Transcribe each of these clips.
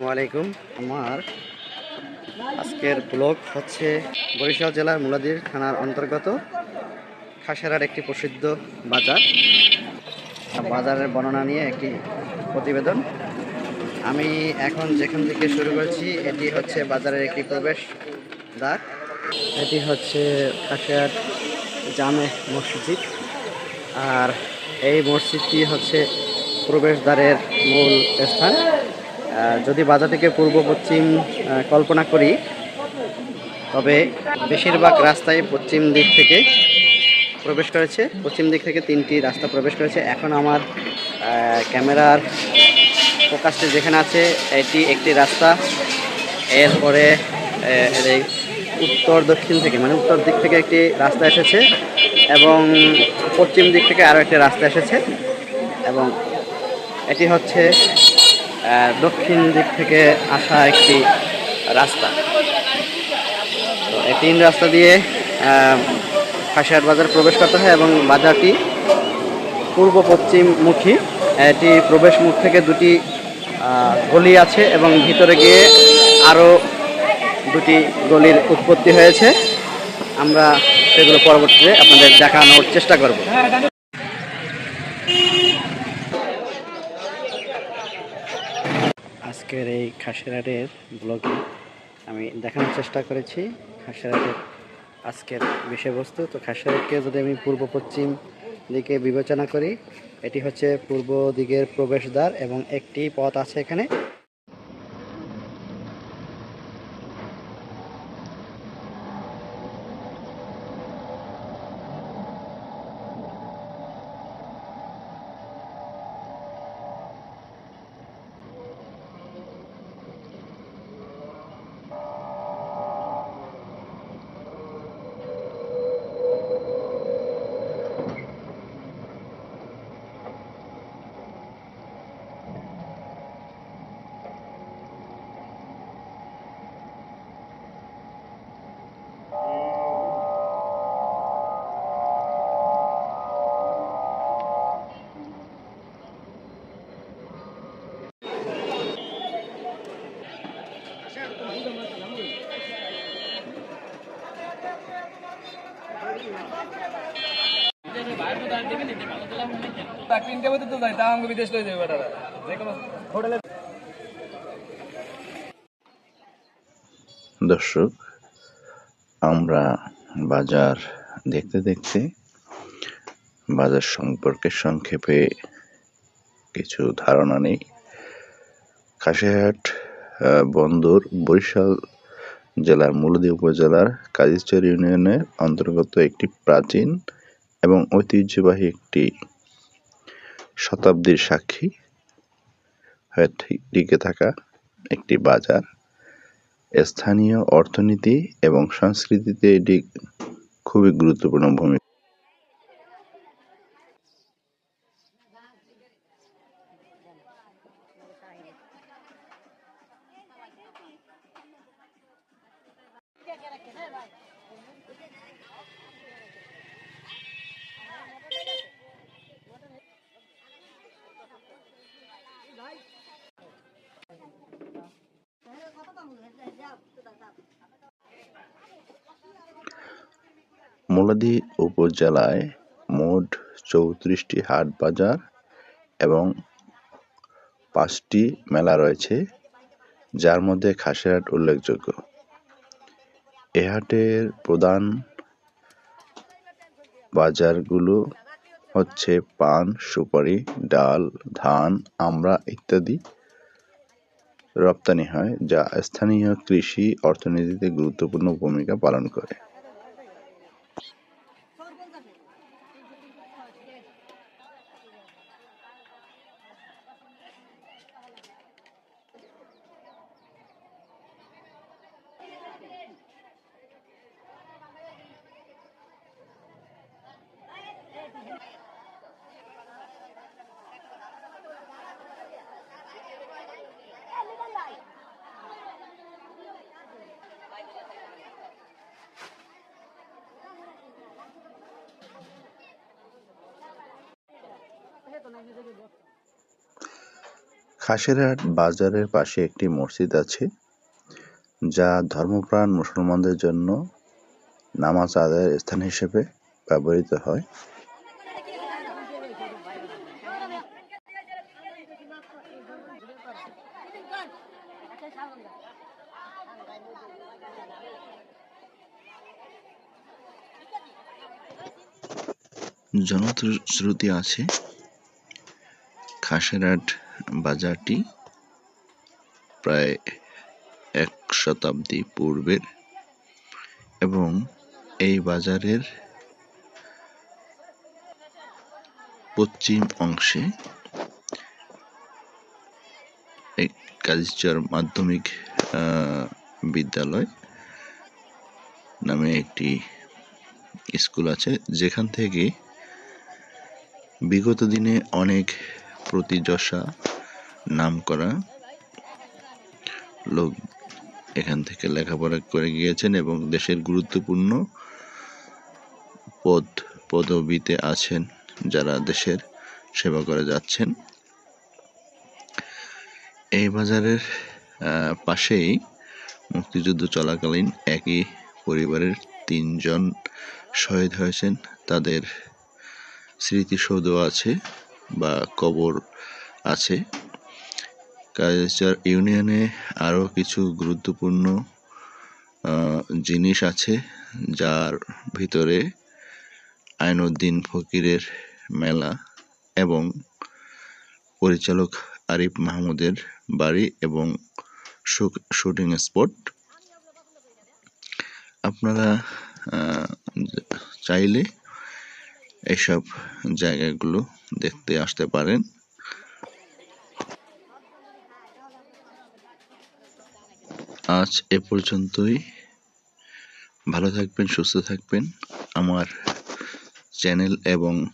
আসসালামাইকুম আমার আজকের ব্লগ হচ্ছে বরিশাল জেলার মুলাদির থানার অন্তর্গত খাসেরার একটি প্রসিদ্ধ বাজার। বাজারের বর্ণনা নিয়ে একটি প্রতিবেদন। আমি এখন যেখান থেকে শুরু করেছি, এটি হচ্ছে বাজারের একটি প্রবেশ দ্বার এটি হচ্ছে খাসিয়ার জামে মসজিদ। আর এই মসজিদটি হচ্ছে প্রবেশদ্বারের মূল স্থান। যদি বাজারটিকে পূর্ব, পশ্চিম কল্পনা করি, তবে বেশিরভাগ রাস্তায় পশ্চিম দিক থেকে প্রবেশ করেছে। পশ্চিম দিক থেকে তিনটি রাস্তা প্রবেশ করেছে। এখন আমার ক্যামেরার ফোকাসটি যেখানে আছে, এটি একটি রাস্তা। এরপরে উত্তর দক্ষিণ থেকে মানে উত্তর দিক থেকে একটি রাস্তা এসেছে এবং পশ্চিম দিক থেকে আরও একটি রাস্তা এসেছে। এবং এটি হচ্ছে দক্ষিণ দিক থেকে আসা একটি রাস্তা। তো এই তিন রাস্তা দিয়ে খাসিয়াট বাজার প্রবেশ করতে হয় এবং বাজারটি পূর্ব পশ্চিম মুখী। এটি প্রবেশ মুখ থেকে দুটি গলি আছে এবং ভিতরে গিয়ে আরও দুটি গলির উৎপত্তি হয়েছে। আমরা সেগুলো পরবর্তীতে আপনাদের দেখানোর চেষ্টা করব। আজকের এই খাসিরাটের ব্লগে আমি দেখানোর চেষ্টা করেছি খাসিরাটের আজকের বিষয়বস্তু। তো খাসিরাটকে যদি আমি পূর্ব পশ্চিম দিকে বিবেচনা করি, এটি হচ্ছে পূর্ব দিকের প্রবেশদ্বার এবং একটি পথ আছে এখানে। তো তা আমাকে বিদেশ লয়ে যাবে বেটারা দর্শক, আমরা বাজার দেখতে দেখতে বাজার সম্পর্কে সংক্ষেপে কিছু ধারণা নেই। কাশিহাট বন্দর, বরিশাল জেলার মূলদী উপজেলার কাজীচর ইউনিয়নের অন্তর্গত একটি প্রাচীন এবং ঐতিহ্যবাহী একটি শতাব্দীর সাক্ষী হয়ে টিকে থাকা একটি বাজার। স্থানীয় অর্থনীতি এবং সংস্কৃতিতে এটি খুবই গুরুত্বপূর্ণ ভূমিকা মুলাদী উপজেলায় মোট চৌত্রিশটি হাট বাজার এবং পাঁচটি মেলা রয়েছে, যার মধ্যে খাসিরহাট উল্লেখযোগ্য। এ হাটের প্রধান বাজারগুলো হচ্ছে পান, সুপারি, ডাল, ধান, আমড়া ইত্যাদি রপ্তানি হয়, যা স্থানীয় কৃষি অর্থনীতিতে গুরুত্বপূর্ণ ভূমিকা পালন করে। খাসেরহাট বাজারের পাশে একটি মসজিদ আছে, যা ধর্মপ্রাণ মুসলমানদের জন্য নামাজ আদায়ের স্থান হিসেবে ব্যবহৃত হয়। জনশ্রুতি আছে খাসেরহাট বাজারটি প্রায় এক শতাব্দী পূর্বের এবং এই বাজারের পশ্চিম অংশে এক কালিচর মাধ্যমিক বিদ্যালয় নামে একটি স্কুল আছে। যেখান থেকে বিগত দিনে অনেক প্রতিযশা নাম করা লোক এখান থেকে লেখাপড়া করে গিয়েছেন এবং দেশের গুরুত্বপূর্ণ পদ, পদবিতে আছেন যারা দেশের সেবা করে যাচ্ছেন। এই বাজারের পাশেই মুক্তিযুদ্ধ চলাকালীন একই পরিবারের তিনজন শহীদ হয়েছেন। তাদের স্মৃতিসৌধ আছে। বা কবর আছে। কালচার ইউনিয়নে আরও কিছু গুরুত্বপূর্ণ জিনিস আছে যার ভিতরে আইনউদ্দিন ফকিরের মেলা এবং পরিচালক আরিফ মাহমুদের বাড়ি এবং শুটিং স্পট। আপনারা চাইলে এসব জায়গাগুলো দেখতে আসতে পারেন। আজ এ পর্যন্তই। ভালো থাকবেন, সুস্থ থাকবেন। আমার চ্যানেল এবং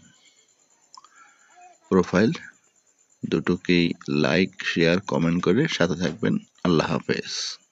প্রোফাইল দুটোকেই লাইক, শেয়ার, কমেন্ট করে সাথে থাকবেন। আল্লাহ হাফেজ।